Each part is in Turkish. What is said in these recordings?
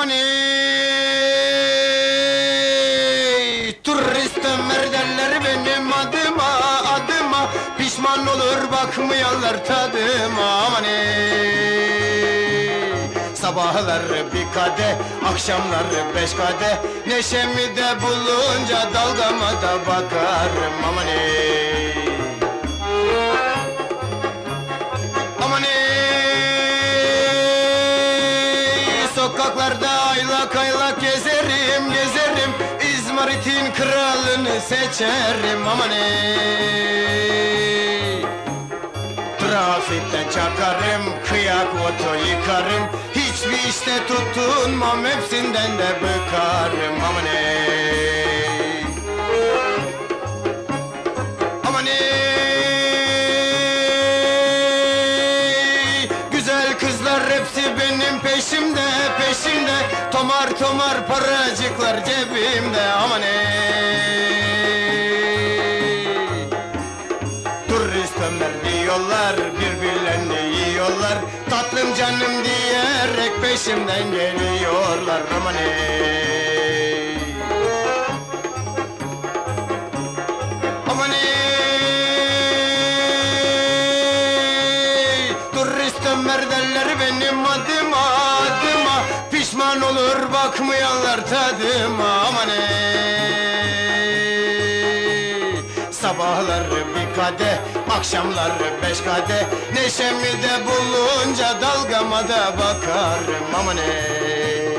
Hani turist Ömer derler benim adıma adıma. Pişman olur bakmayanlar tadıma. Aman Sabahlar bir kade, akşamlar beş kade. Neşemi de bulunca dalgama da bakarım. Aman Sokaklarda aylak aylak gezerim gezerim. İzmarit'in kralını seçerim. Aman ey! Trafikte çakarım, kıyak oto yıkarım. Hiçbir işte tutunmam, hepsinden de bıkarım. Aman ey! Aman ey benim peşimde peşimde. Tomar tomar paracıklar cebimde. Aman ey. Turist Ömer diyorlar birbirlerini yiyorlar. Tatlım canım diyerek peşimden geliyorlar. Aman ey Ömer derler benim adıma adıma. Pişman olur bakmayanlar tadıma. Aman ey. Sabahlar bir kade, akşamlar beş kade. Neşemi de bulunca dalgama da bakarım. Aman ey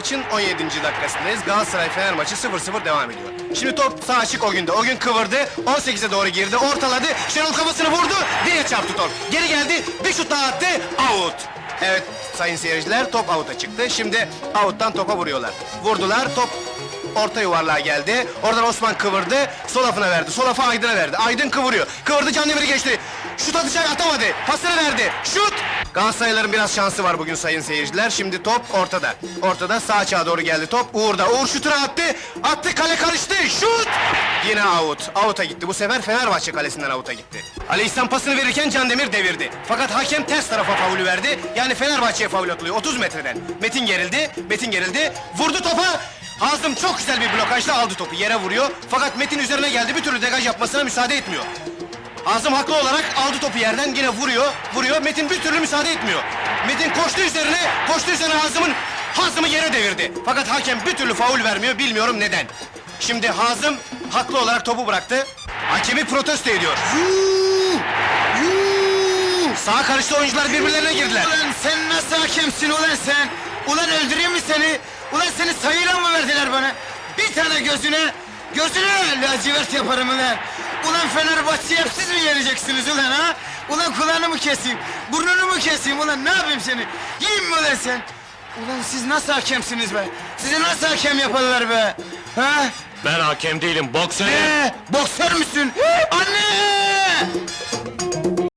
Maçın 17. dakikasındayız. Galatasaray Fener maçı 0-0 devam ediyor. Şimdi top sağ açık o günde. O gün kıvırdı. 18'e doğru girdi. Ortaladı. Şenol kafasını vurdu. Diye çarptı top. Geri geldi. Bir şut daha attı. Out. Evet sayın seyirciler top out'a çıktı. Şimdi out'tan topa vuruyorlar. Vurdular. Top orta yuvarlığa geldi. Oradan Osman kıvırdı. Sol afına verdi. Sol afa Aydın'a verdi. Aydın kıvırıyor. Kıvırdı Can Demir'i geçti. Şut atacak atamadı. Pasını verdi. Şut! Galatasaraylıların biraz şansı var bugün sayın seyirciler. Şimdi top ortada. Ortada sağ açığa doğru geldi top. Uğur'da. Uğur şutunu attı. Attı kale karıştı. Şut! Yine out. Out'a gitti. Bu sefer Fenerbahçe kalesinden out'a gitti. Ali İhsan pasını verirken Can Demir devirdi. Fakat hakem ters tarafa faulü verdi. Yani Fenerbahçe'ye faul atılıyor 30 metreden. Metin gerildi. Metin gerildi. Vurdu topa. Hazım çok güzel bir blokajla aldı topu. Yere vuruyor. Fakat Metin üzerine geldi. Bir türlü degaj yapmasına müsaade etmiyor. Hazım haklı olarak aldı topu yerden yine vuruyor, vuruyor. Metin bir türlü müsaade etmiyor. Metin koştu üzerine, koştu üzerine Hazım'ın Hazım'ı yere devirdi. Fakat hakem bir türlü faul vermiyor, bilmiyorum neden. Şimdi Hazım haklı olarak topu bıraktı. Hakemi protesto ediyor. Sağa karıştı oyuncular birbirlerine girdiler. Ulan sen nasıl hakemsin ulan sen? Ulan öldüreyim mi seni? Ulan seni sayıyla mı verdiler bana? Bir tane gözüne, gözüne lacivert yaparım ulan. Ulan Fenerbahçe'yi hep siz mi yeneceksiniz ulan ha? Ulan kulağını mı keseyim, burnunu mu keseyim ulan ne yapayım seni? Yiyeyim mi ulan sen? Ulan siz nasıl hakemsiniz be? Sizi nasıl hakem yaparlar be? Ha? Ben hakem değilim, boksörüm. Ne? Boksör müsün? Anne!